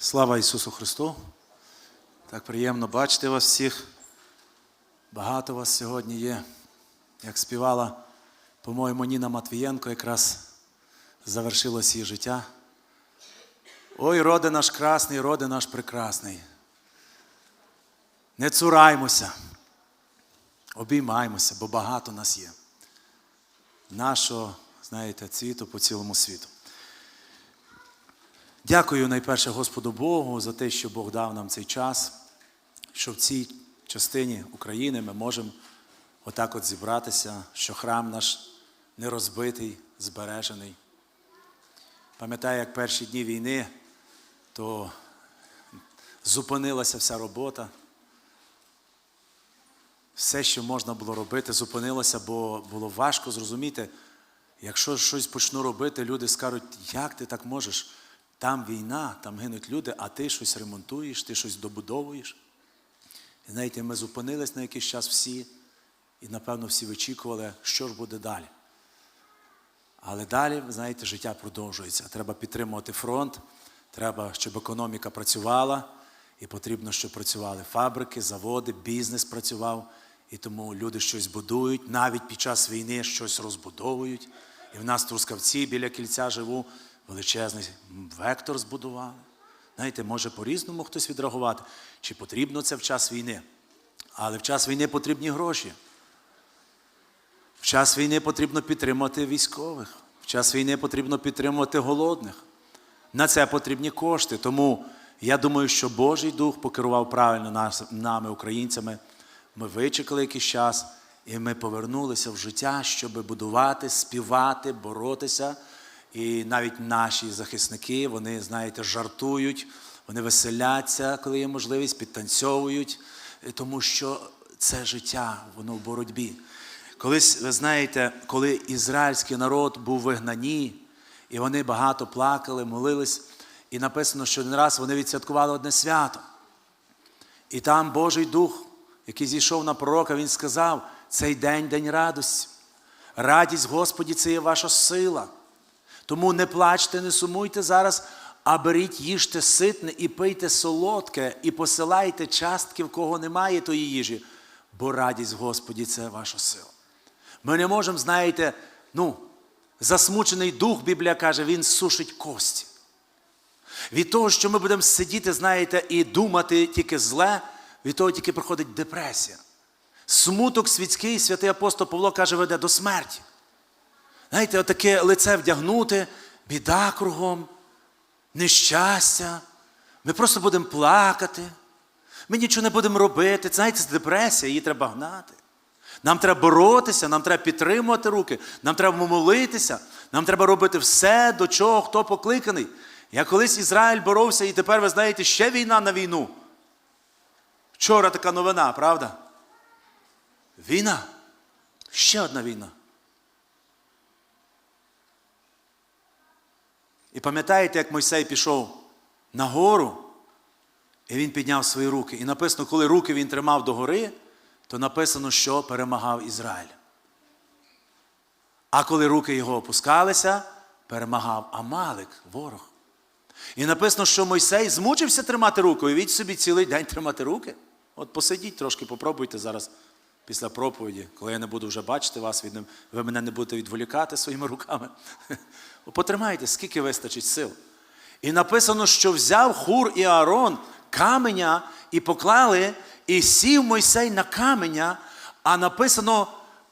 Слава Ісусу Христу! Так приємно бачити вас всіх. Багато вас сьогодні є. Як співала, по-моєму, Ніна Матвієнко, якраз завершилось її життя. Ой, роди наш красний, роди наш прекрасний. Не цураймося, обіймаймося, бо багато нас є. Нашого, знаєте, цвіту по цілому світу. Дякую найперше Господу Богу за те, що Бог дав нам цей час, що в цій частині України ми можемо отак от зібратися, що храм наш не розбитий, збережений. Пам'ятаю, як перші дні війни, то зупинилася вся робота. Все, що можна було робити, зупинилося, бо було важко зрозуміти, якщо щось почну робити, люди скажуть, як ти так можеш? Там війна, там гинуть люди, а ти щось ремонтуєш, ти щось добудовуєш. І знаєте, ми зупинились на якийсь час всі, і напевно всі вичікували, що ж буде далі. Але далі, знаєте, життя продовжується. Треба підтримувати фронт, треба, щоб економіка працювала, і потрібно, щоб працювали фабрики, заводи, бізнес працював. І тому люди щось будують, навіть під час війни щось розбудовують. І в нас Трускавці біля кільця живу, величезний вектор збудували. Знаєте, може по-різному хтось відреагувати, чи потрібно це в час війни. Але в час війни потрібні гроші. В час війни потрібно підтримувати військових. В час війни потрібно підтримувати голодних. На це потрібні кошти. Тому я думаю, що Божий Дух покерував правильно нас, нами, українцями. Ми вичекали якийсь час, і ми повернулися в життя, щоб будувати, співати, боротися. І навіть наші захисники, вони, знаєте, жартують, вони веселяться, коли є можливість, підтанцьовують, тому що це життя, воно в боротьбі. Колись, ви знаєте, коли ізраїльський народ був в вигнанні, і вони багато плакали, молились, і написано, що один раз вони відсвяткували одне свято. І там Божий Дух, який зійшов на пророка, він сказав: цей день день радості. Радість Господі це є ваша сила. Тому не плачте, не сумуйте зараз, а беріть, їжте ситне і пийте солодке, і посилайте частки, в кого немає тої їжі, бо радість Господі це ваша сила. Ми не можемо, знаєте, ну, засмучений дух, Біблія каже, він сушить кості. Від того, що ми будемо сидіти, знаєте, і думати тільки зле, від того тільки приходить депресія. Смуток світський, святий апостол Павло каже, веде до смерті. Знаєте, отаке лице вдягнути, біда кругом, нещастя. Ми просто будемо плакати. Ми нічого не будемо робити. Знаєте, це депресія, її треба гнати. Нам треба боротися, нам треба підтримувати руки, нам треба молитися, нам треба робити все, до чого хто покликаний. Я колись Ізраїль боровся, і тепер, ви знаєте, ще війна на війну. Вчора така новина, правда? Війна. Ще одна війна. І пам'ятаєте, як Мойсей пішов на гору, і він підняв свої руки. І написано, коли руки він тримав догори, то написано, що перемагав Ізраїль. А коли руки його опускалися, перемагав Амалик, ворог. І написано, що Мойсей змучився тримати руку, Уявіть собі цілий день тримати руки. От посидіть трошки, попробуйте зараз після проповіді, коли я не буду вже бачити вас, ви мене не будете відволікати своїми руками. Потримайте, скільки вистачить сил. І написано, що взяв Хур і Аарон каменя і поклали, і сів Мойсей на каменя, а написано,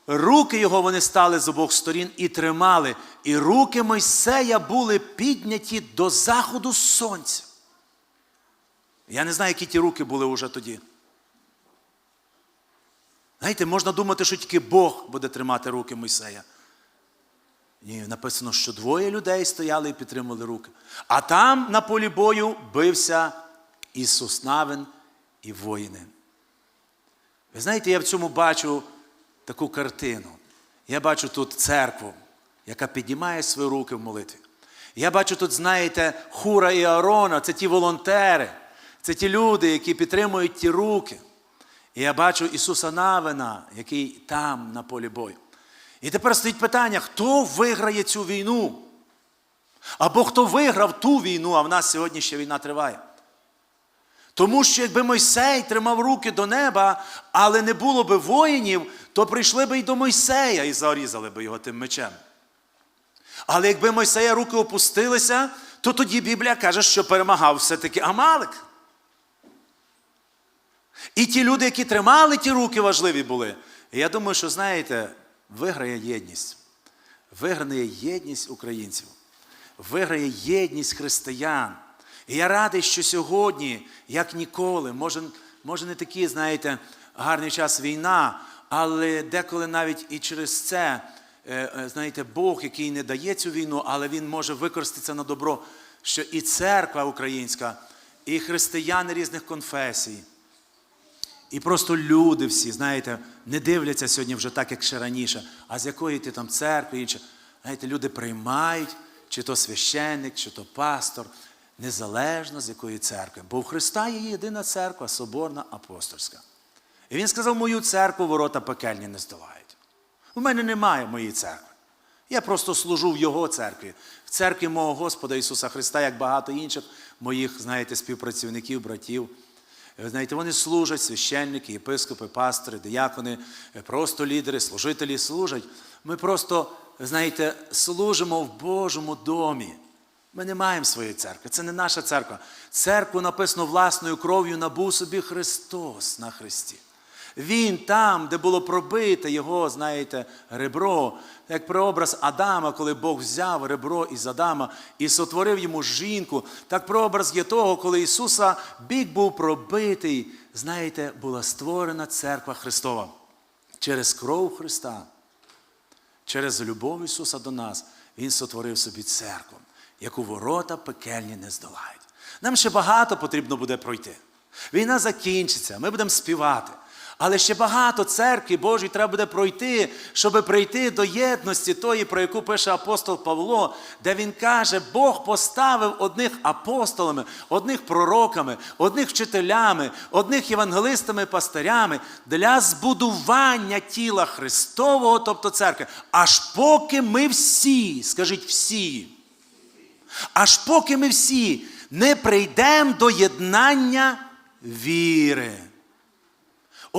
руки його вони стали з обох сторін і тримали. І руки Мойсея були підняті до заходу сонця. Я не знаю, які ті руки були вже тоді. Знаєте, можна думати, що тільки Бог буде тримати руки Мойсея. Ні, написано, що двоє людей стояли і підтримували руки. А там на полі бою бився Ісус Навин і воїни. Ви знаєте, я в цьому бачу таку картину. Я бачу тут церкву, яка піднімає свої руки в молитві. Я бачу тут, знаєте, Хура і Аарона, це ті волонтери, це ті люди, які підтримують ті руки. І я бачу Ісуса Навина, який там на полі бою. І тепер стоїть питання, хто виграє цю війну? Або хто виграв ту війну, а в нас сьогодні ще війна триває. Тому що якби Мойсей тримав руки до неба, але не було би воїнів, то прийшли би й до Мойсея і зарізали би його тим мечем. Але якби Мойсея руки опустилися, то тоді Біблія каже, що перемагав все-таки Амалик. І ті люди, які тримали ті руки, важливі були. І я думаю, що знаєте, виграє єдність. Виграє єдність українців, виграє єдність християн. І я радий, що сьогодні, як ніколи, може, може не такий, знаєте, гарний час війна, але деколи навіть і через це, е, е, знаєте, Бог, який не дає цю війну, але Він може використати це на добро, що і церква українська, і християни різних конфесій. І просто люди всі, знаєте, не дивляться сьогодні вже так, як ще раніше, а з якої ти там церкви інше. Знаєте, люди приймають, чи то священник, чи то пастор, незалежно з якої церкви. Бо в Христа є єдина церква, соборна апостольська. І він сказав, мою церкву ворота пекельні не здолають. У мене немає моєї церкви. Я просто служу в Його церкві, в церкві мого Господа Ісуса Христа, як багато інших моїх, знаєте, співпрацівників, братів. Ви знаєте, вони служать, священники, єпископи, пастори, диякони, просто лідери, служителі служать. Ми просто, знаєте, служимо в Божому домі. Ми не маємо своєї церкви. Це не наша церква. Церкву написано власною кров'ю набув собі Христос на Христі. Він там, де було пробите його, знаєте, ребро, як прообраз Адама, коли Бог взяв ребро із Адама і сотворив йому жінку, так прообраз є того, коли Ісуса бік був пробитий, знаєте, була створена церква Христова через кров Христа, через любов Ісуса до нас, Він сотворив собі церкву, яку ворота пекельні не здолають. Нам ще багато потрібно буде пройти. Війна закінчиться, ми будемо співати. Але ще багато церкви Божої треба буде пройти, щоб прийти до єдності тої, про яку пише апостол Павло, де він каже, Бог поставив одних апостолами, одних пророками, одних вчителями, одних євангелистами, пастирями для збудування тіла Христового, тобто церкви, аж поки ми всі, скажіть всі, аж поки ми всі не прийдемо до єднання віри.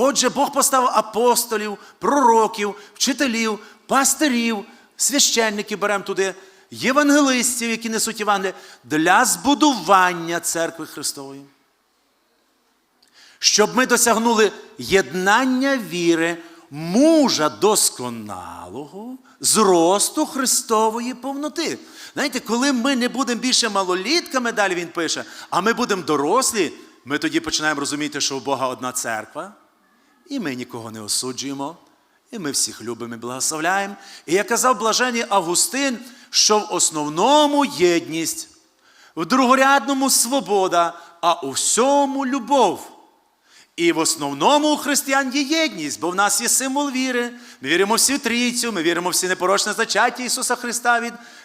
Отже, Бог поставив апостолів, пророків, вчителів, пастирів, священників беремо туди, євангелистів, які несуть Євангелія, для збудування церкви Христової. Щоб ми досягнули єднання віри, мужа досконалого, зросту Христової повноти. Знаєте, коли ми не будемо більше малолітками, далі він пише, а ми будемо дорослі, ми тоді починаємо розуміти, що у Бога одна церква. І ми нікого не осуджуємо, і ми всіх любимо і благословляємо. І як казав блаженний Августин, що в основному єдність, в другорядному свобода, а у всьому любов. І в основному у християн є єдність, бо в нас є символ віри. Ми віримо в трійцю, ми віримо всі непорочне зачаття Ісуса Христа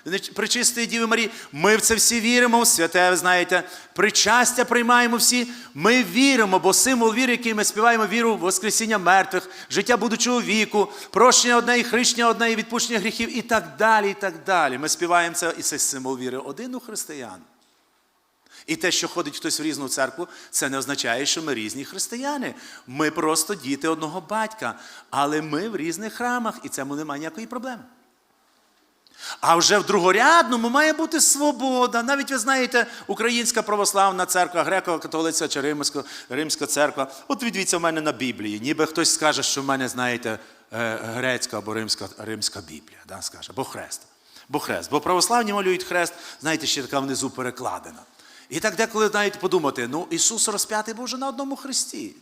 від причистої Діви Марії. Ми в це всі віримо, в святе, ви знаєте, причастя приймаємо всі. Ми віримо, бо символ віри, який ми співаємо, віру в Воскресіння мертвих, життя будучого віку, прощення одне і хрещення одне, і відпущення гріхів, і так далі. і так далі. Ми співаємо це, і це символ віри один у християн. І те, що ходить хтось в різну церкву, це не означає, що ми різні християни. Ми просто діти одного батька, але ми в різних храмах, і цьому немає ніякої проблеми. А вже в другорядному має бути свобода. Навіть ви знаєте, Українська православна церква, греко-католицька чи римська, римська церква. От відвіться в мене на Біблії. Ніби хтось скаже, що в мене, знаєте, е, грецька або римська римська Біблія. Да, скаже, Бо хрест. Бо хрест. Бо православні малюють хрест, знаєте, ще така внизу перекладена. І так деколи навіть подумати, ну Ісус розп'ятий був вже на одному хресті.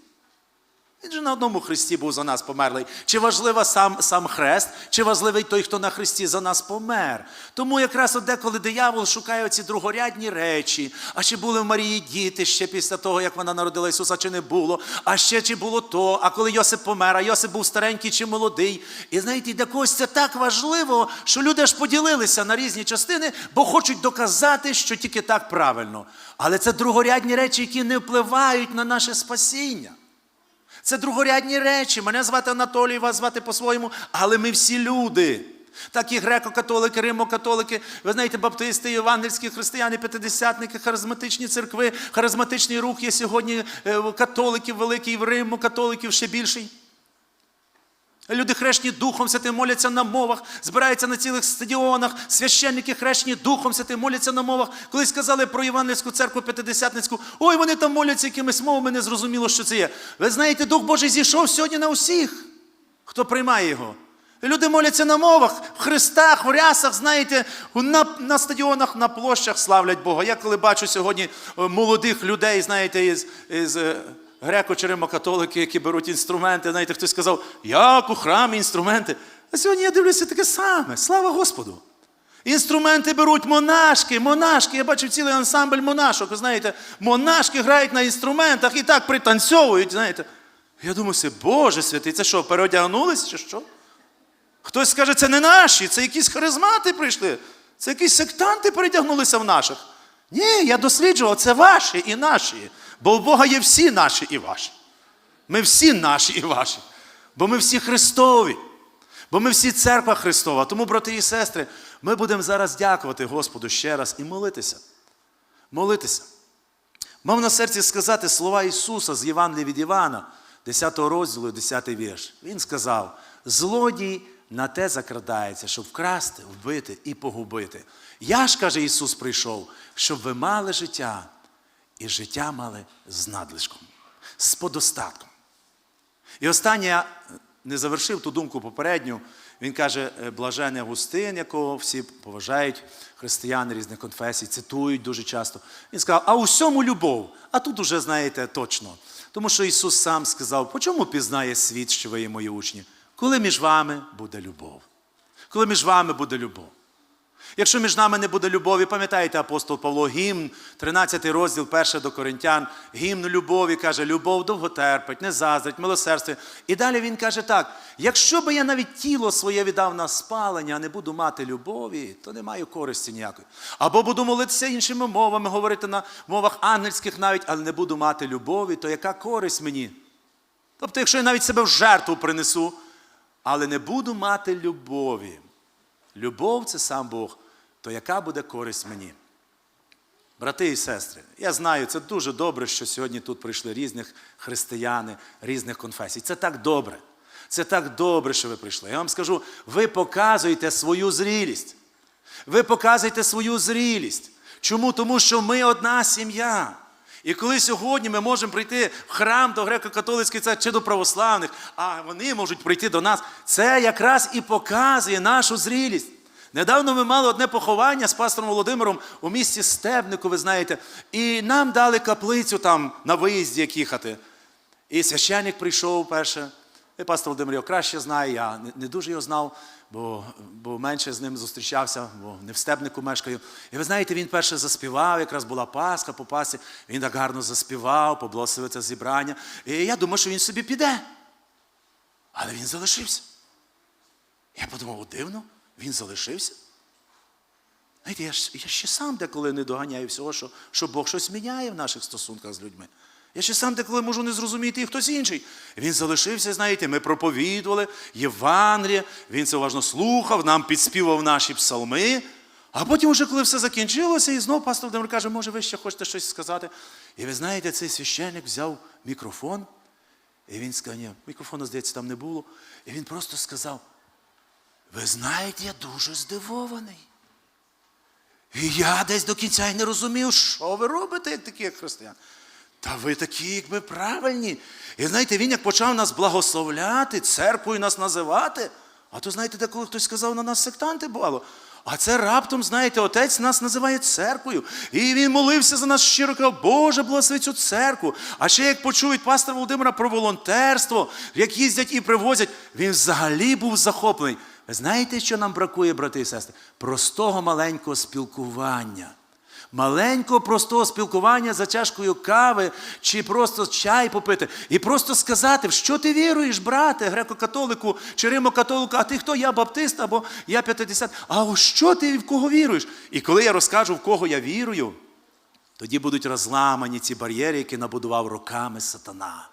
Він же на одному хресті був за нас померлий. Чи важлива сам сам хрест, чи важливий той, хто на хресті за нас помер? Тому якраз от деколи диявол шукає оці другорядні речі. А чи були в Марії діти ще після того, як вона народила Ісуса, чи не було? А ще чи було то? А коли Йосип помер, а Йосип був старенький чи молодий? І знаєте, для когось це так важливо, що люди аж поділилися на різні частини, бо хочуть доказати, що тільки так правильно. Але це другорядні речі, які не впливають на наше спасіння. Це другорядні речі. Мене звати Анатолій, вас звати по-своєму, але ми всі люди. Так і греко-католики, римо-католики, ви знаєте, баптисти, євангельські християни, п'ятидесятники, харизматичні церкви, харизматичний рух є сьогодні е, католиків великий, в Риму католиків ще більший. Люди хрещені Духом Святим моляться на мовах, збираються на цілих стадіонах, священники хрещені Духом Святим моляться на мовах. Коли сказали про Євангельську церкву П'ятидесятницьку, ой, вони там моляться якимись мовами, не зрозуміло, що це є. Ви знаєте, Дух Божий зійшов сьогодні на усіх, хто приймає його. Люди моляться на мовах, в хрестах, в рясах, знаєте, на, на стадіонах, на площах славлять Бога. Я коли бачу сьогодні е, молодих людей, знаєте, із, із греко чи римокатолики, які беруть інструменти. Знаєте, хтось сказав, як у храмі інструменти. А сьогодні я дивлюся таке саме. Слава Господу! Інструменти беруть монашки, монашки. Я бачив цілий ансамбль монашок. Знаєте, монашки грають на інструментах і так пританцьовують. знаєте. Я думаю, це Боже святий, це що, переодягнулись чи що? Хтось скаже, це не наші, це якісь харизмати прийшли, це якісь сектанти передягнулися в наших. Ні, я досліджував, це ваші і наші. Бо в Бога є всі наші і ваші. Ми всі наші і ваші. Бо ми всі Христові. Бо ми всі церква Христова. Тому, брати і сестри, ми будемо зараз дякувати Господу ще раз і молитися. Молитися. Мав на серці сказати слова Ісуса з Євангелія від Івана, 10 розділу, 10 вірш. Він сказав: злодій на те закрадається, щоб вкрасти, вбити і погубити. Я ж, каже Ісус, прийшов, щоб ви мали життя, і життя мали з надлишком, з подостатком. І останнє я не завершив ту думку попередню. Він каже, е, блажений Августин, якого всі поважають, християни різних конфесій, цитують дуже часто. Він сказав, а у всьому любов. А тут уже знаєте точно. Тому що Ісус сам сказав, по чому пізнає світ, що ви є мої учні? Коли між вами буде любов. Коли між вами буде любов. Якщо між нами не буде любові, пам'ятаєте апостол Павло, гімн, 13 розділ, 1 до Коринтян, гімн любові каже, любов довготерпить, не заздрить, милосердствує. І далі він каже так: якщо би я навіть тіло своє віддав на спалення, а не буду мати любові, то не маю користі ніякої. Або буду молитися іншими мовами, говорити на мовах ангельських навіть, але не буду мати любові, то яка користь мені? Тобто, якщо я навіть себе в жертву принесу, але не буду мати любові. Любов це сам Бог, то яка буде користь мені? Брати і сестри, я знаю, це дуже добре, що сьогодні тут прийшли різних християни, різних конфесій. Це так добре. Це так добре, що ви прийшли. Я вам скажу, ви показуєте свою зрілість. Ви показуєте свою зрілість. Чому? Тому що ми одна сім'я. І коли сьогодні ми можемо прийти в храм до греко-католицької церкви чи до православних, а вони можуть прийти до нас, це якраз і показує нашу зрілість. Недавно ми мали одне поховання з пастором Володимиром у місті Стебнику, ви знаєте, і нам дали каплицю там на виїзді, як їхати. І священник прийшов перше. І пастор Володимир його краще знає, я не, дуже його знав, бо, бо менше з ним зустрічався, бо не в стебнику мешкаю. І ви знаєте, він перше заспівав, якраз була Пасха по Пасі, він так гарно заспівав, поблагословив це зібрання. І я думав, що він собі піде. Але він залишився. Я подумав, «О, дивно, він залишився. Знаєте, я, ж- я ще сам деколи не доганяю всього, що, що Бог щось міняє в наших стосунках з людьми. Я ще сам деколи можу не зрозуміти і хтось інший. Він залишився, знаєте, ми проповідували Євангеліє, він це уважно слухав, нам підспівав наші псалми. А потім, уже коли все закінчилося, і знову пастор Володимир каже, може, ви ще хочете щось сказати. І ви знаєте, цей священник взяв мікрофон, і він сказав, ні, мікрофону, здається, там не було. І він просто сказав: ви знаєте, я дуже здивований. І я десь до кінця й не розумів, що ви робите, як такі як християни. Та ви такі, якби правильні. І знаєте, він як почав нас благословляти, церквою нас називати. А то, знаєте, деколи хтось сказав, на нас сектанти бувало. А це раптом, знаєте, отець нас називає церквою. І він молився за нас щиро, казав, Боже, благослови цю церкву. А ще як почують пастора Володимира про волонтерство, як їздять і привозять, він взагалі був захоплений. Знаєте, що нам бракує, брати і сестри? Простого маленького спілкування. Маленького простого спілкування за чашкою кави чи просто чай попити. І просто сказати, в що ти віруєш, брате, греко-католику чи римо-католику, а ти хто? Я баптист або я 50. А у що ти в кого віруєш? І коли я розкажу, в кого я вірую, тоді будуть розламані ці бар'єри, які набудував роками сатана.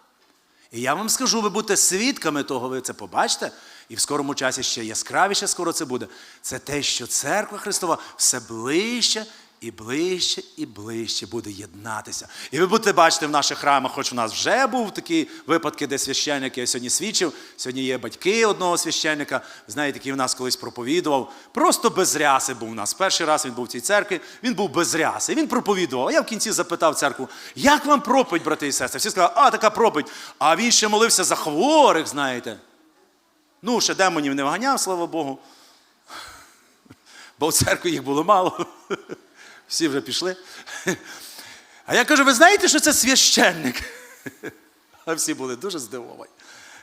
І я вам скажу, ви будете свідками того, ви це побачите, і в скорому часі ще яскравіше скоро це буде. Це те, що церква Христова все ближче і ближче і ближче буде єднатися. І ви будете бачити в наших храмах, хоч у нас вже був такі випадки, де священники я сьогодні свідчив. Сьогодні є батьки одного священника, знаєте, який в нас колись проповідував. Просто без ряси був у нас. Перший раз він був в цій церкві, він був без ряси. Він проповідував. А я в кінці запитав церкву, як вам проповідь, брати і сестри? Всі сказали, а така проповідь. А він ще молився за хворих, знаєте. Ну, ще демонів не вганяв, слава Богу. Бо в церкві їх було мало. Всі вже пішли. А я кажу, ви знаєте, що це священник? А всі були дуже здивовані.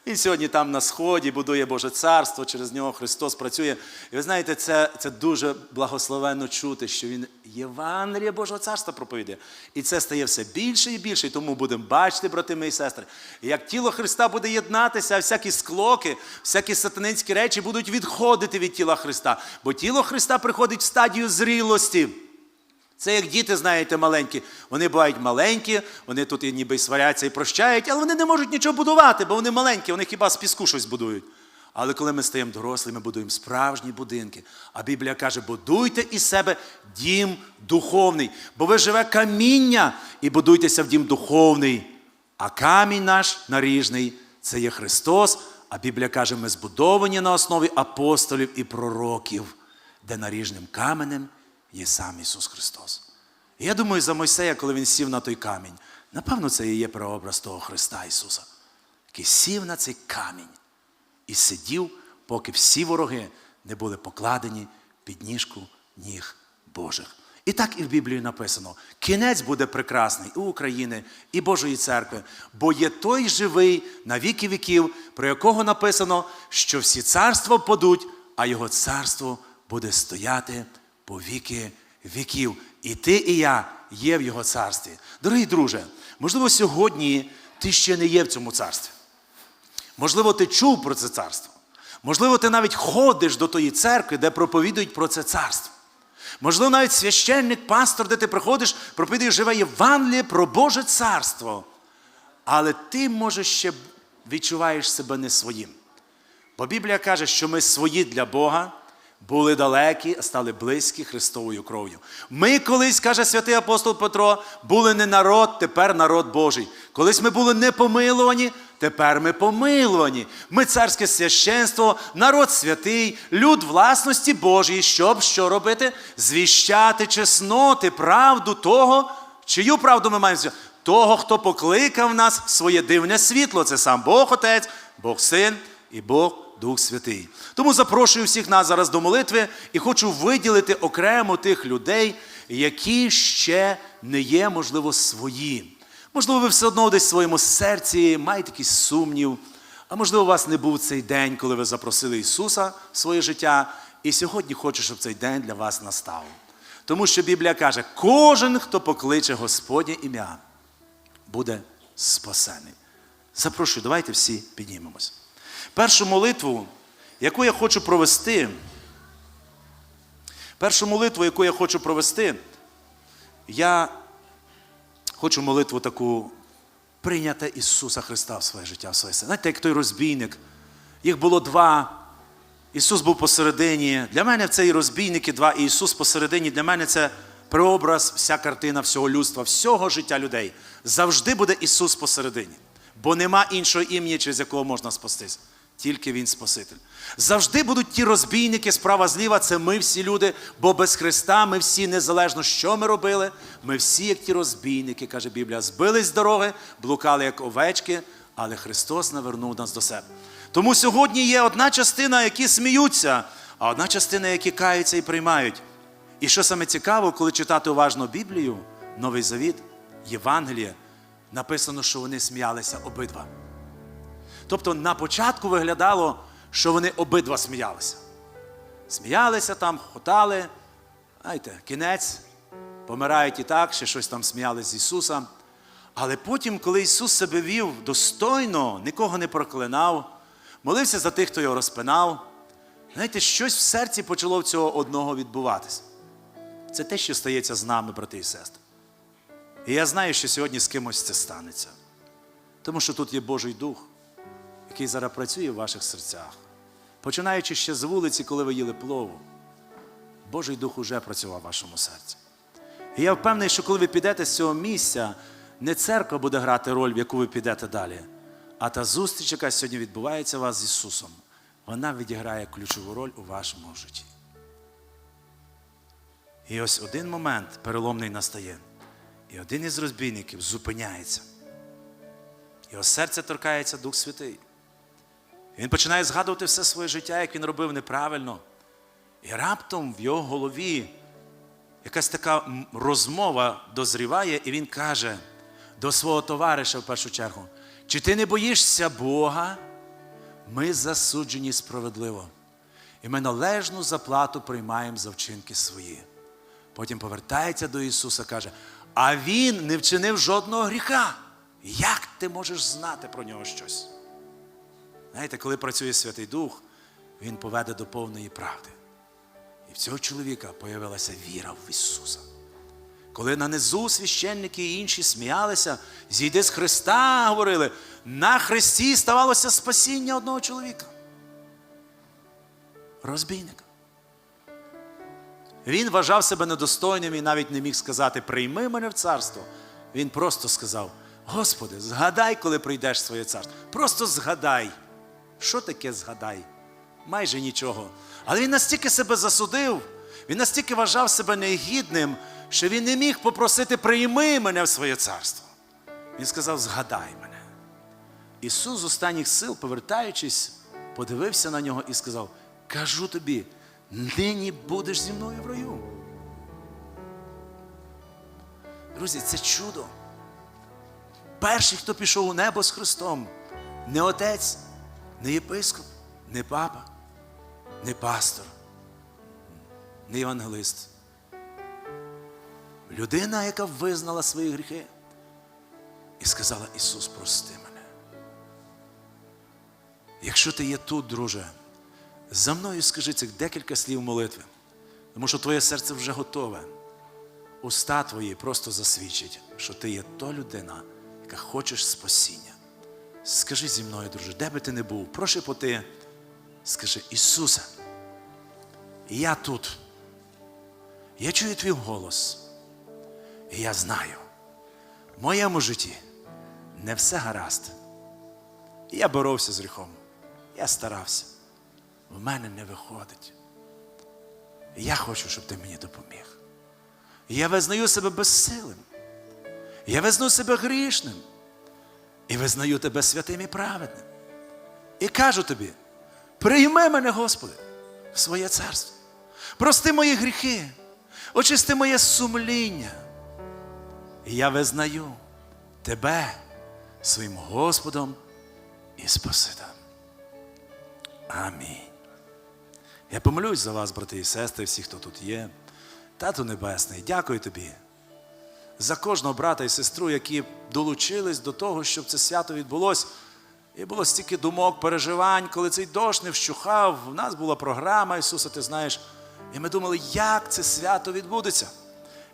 Він сьогодні там на сході будує Боже царство, через нього Христос працює. І ви знаєте, це, це дуже благословенно чути, що Він Євангеліє Божого царства проповідає. І це стає все більше і більше. І тому будемо бачити, брати мої сестри, як тіло Христа буде єднатися, всякі склоки, всякі сатанинські речі будуть відходити від тіла Христа. Бо тіло Христа приходить в стадію зрілості. Це як діти, знаєте, маленькі. Вони бувають маленькі, вони тут і ніби сваряться і прощають, але вони не можуть нічого будувати, бо вони маленькі, вони хіба з піску щось будують. Але коли ми стаємо дорослі, ми будуємо справжні будинки. А Біблія каже, будуйте із себе дім духовний, бо ви живе каміння і будуйтеся в дім духовний. А камінь наш наріжний це є Христос. А Біблія каже, ми збудовані на основі апостолів і пророків, де наріжним каменем є сам Ісус Христос. І я думаю, за Мойсея, коли він сів на той камінь, напевно, це і є прообраз того Христа Ісуса, який сів на цей камінь і сидів, поки всі вороги не були покладені під ніжку ніг Божих. І так і в Біблії написано: кінець буде прекрасний і України, і Божої церкви, бо є той живий на віки віків, про якого написано, що всі царства впадуть, а його царство буде стояти по віки віків. І ти, і я є в його царстві. Дорогі друже, можливо, сьогодні ти ще не є в цьому царстві. Можливо, ти чув про це царство. Можливо, ти навіть ходиш до тої церкви, де проповідують про це царство. Можливо, навіть священник, пастор, де ти приходиш, проповідує живе Євангеліє про Боже царство. Але ти, може, ще відчуваєш себе не своїм. Бо Біблія каже, що ми свої для Бога, були далекі, а стали близькі Христовою кров'ю. Ми колись, каже святий апостол Петро, були не народ, тепер народ Божий. Колись ми були не помилувані, тепер ми помилувані. Ми царське священство, народ святий, люд власності Божої, щоб що робити? Звіщати чесноти, правду того, чию правду ми маємо? Того, хто покликав нас в своє дивне світло. Це сам Бог Отець, Бог Син і Бог Дух Святий. Тому запрошую всіх нас зараз до молитви і хочу виділити окремо тих людей, які ще не є, можливо, свої. Можливо, ви все одно десь в своєму серці маєте якийсь сумнів, а можливо, у вас не був цей день, коли ви запросили Ісуса в своє життя, і сьогодні хочу, щоб цей день для вас настав. Тому що Біблія каже, кожен, хто покличе Господнє ім'я, буде спасений. Запрошую, давайте всі піднімемось. Першу молитву, яку я хочу провести, першу молитву, яку я хочу провести, я хочу молитву таку прийняти Ісуса Христа в своє життя, в своє серце. Знаєте, як той розбійник, їх було два. Ісус був посередині. Для мене це і розбійники два, і Ісус посередині. Для мене це прообраз, вся картина всього людства, всього життя людей. Завжди буде Ісус посередині. Бо нема іншого імені, через якого можна спастись. Тільки Він Спаситель. Завжди будуть ті розбійники справа зліва, це ми всі люди, бо без Христа ми всі, незалежно, що ми робили, ми всі, як ті розбійники, каже Біблія, збились з дороги, блукали, як овечки, але Христос навернув нас до себе. Тому сьогодні є одна частина, які сміються, а одна частина, які каються і приймають. І що саме цікаво, коли читати уважно Біблію, Новий Завіт, Євангеліє, написано, що вони сміялися обидва. Тобто на початку виглядало, що вони обидва сміялися. Сміялися там, хотали, знаєте, кінець, помирають і так, ще щось там сміялися з Ісуса. Але потім, коли Ісус себе вів достойно, нікого не проклинав, молився за тих, хто його розпинав, знаєте, щось в серці почало в цього одного відбуватися. Це те, що стається з нами, брати і сестри. І я знаю, що сьогодні з кимось це станеться. Тому що тут є Божий Дух, який зараз працює в ваших серцях. починаючи ще з вулиці, коли ви їли плову, Божий Дух уже працював в вашому серці. І я впевнений, що коли ви підете з цього місця, не церква буде грати роль, в яку ви підете далі, а та зустріч, яка сьогодні відбувається у вас з Ісусом, вона відіграє ключову роль у вашому житті. І ось один момент переломний настає. І один із розбійників зупиняється. Його серце торкається Дух Святий. І Він починає згадувати все своє життя, як він робив неправильно. І раптом в його голові якась така розмова дозріває, і він каже до свого товариша в першу чергу: чи ти не боїшся Бога? Ми засуджені справедливо. І ми належну заплату приймаємо за вчинки свої. Потім повертається до Ісуса каже: а Він не вчинив жодного гріха. Як ти можеш знати про нього щось? Знаєте, коли працює Святий Дух, Він поведе до повної правди. І в цього чоловіка появилася віра в Ісуса. Коли на низу священники і інші сміялися, зійди з Христа, говорили, на Христі ставалося спасіння одного чоловіка. Розбійника. Він вважав себе недостойним і навіть не міг сказати Прийми мене в царство. Він просто сказав: Господи, згадай, коли прийдеш в своє царство. Просто згадай. Що таке згадай? Майже нічого. Але він настільки себе засудив, він настільки вважав себе негідним, що він не міг попросити прийми мене в своє царство. Він сказав: Згадай мене. Ісус з останніх сил, повертаючись, подивився на нього і сказав: Кажу тобі, нині будеш зі мною в раю. Друзі, це чудо. Перший, хто пішов у небо з Христом, не отець, не єпископ, не папа, не пастор, не євангелист. Людина, яка визнала свої гріхи і сказала: Ісус, прости мене. Якщо ти є тут, друже, за мною скажи цих декілька слів молитви, тому що твоє серце вже готове. Уста твої просто засвідчать, що ти є то людина, яка хочеш спасіння. Скажи зі мною, друже, де би ти не був, прошепоти, скажи, Ісусе, я тут. Я чую твій голос. І я знаю, в моєму житті не все гаразд. Я боровся з гріхом. Я старався. В мене не виходить. Я хочу, щоб ти мені допоміг. Я визнаю себе безсилим. Я визнаю себе грішним. І визнаю тебе святим і праведним. І кажу тобі: прийми мене, Господи, в своє царство. Прости мої гріхи, очисти моє сумління. І я визнаю тебе своїм Господом і Спасителем. Амінь. Я помолюсь за вас, брати і сестри, всі, хто тут є. Тату Небесний, дякую тобі за кожного брата і сестру, які долучились до того, щоб це свято відбулося. І було стільки думок, переживань, коли цей дощ не вщухав. У нас була програма Ісуса, ти знаєш. І ми думали, як це свято відбудеться.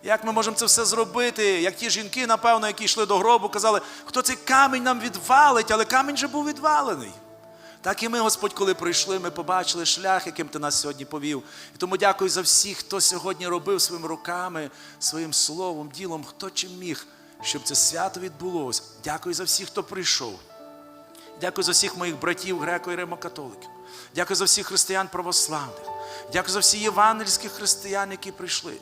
Як ми можемо це все зробити? Як ті жінки, напевно, які йшли до гробу, казали, хто цей камінь нам відвалить, але камінь же був відвалений. Так і ми, Господь, коли прийшли, ми побачили шлях, яким ти нас сьогодні повів. І тому дякую за всіх, хто сьогодні робив своїми руками, своїм словом, ділом, хто чим міг, щоб це свято відбулося. Дякую за всіх, хто прийшов. Дякую за всіх моїх братів, греко і римокатоликів. Дякую за всіх християн православних. Дякую за всі євангельських християн, які прийшли.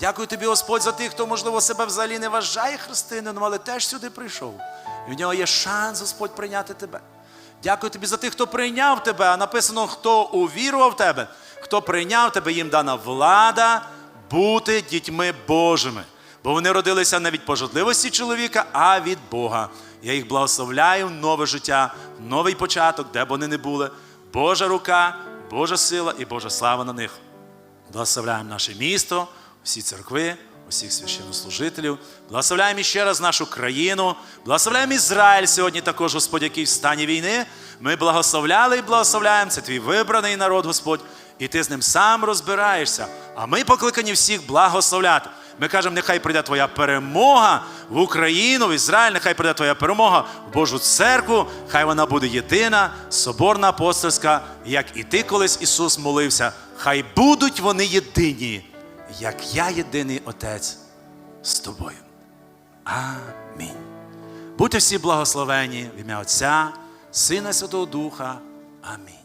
Дякую тобі, Господь, за тих, хто, можливо, себе взагалі не вважає християнином, але теж сюди прийшов. І в нього є шанс, Господь, прийняти тебе. Дякую тобі за тих, хто прийняв тебе, а написано, хто увірував в тебе, хто прийняв тебе, їм дана влада бути дітьми Божими. Бо вони родилися не від пожадливості чоловіка, а від Бога. Я їх благословляю нове життя, новий початок, де б вони не були. Божа рука, Божа сила і Божа слава на них. Благословляємо наше місто, всі церкви, усіх священнослужителів. Благословляємо ще раз нашу країну. Благословляємо Ізраїль сьогодні також, Господь, який в стані війни. Ми благословляли і благословляємо. Це твій вибраний народ, Господь. і ти з ним сам розбираєшся. А ми покликані всіх благословляти. Ми кажемо, нехай прийде твоя перемога в Україну, в Ізраїль, нехай прийде твоя перемога в Божу церкву, хай вона буде єдина, соборна апостольська, як і ти колись Ісус молився. Хай будуть вони єдині, як я єдиний Отець з тобою. Амінь. Будьте всі благословені в ім'я Отця, Сина і Святого Духа. Амінь.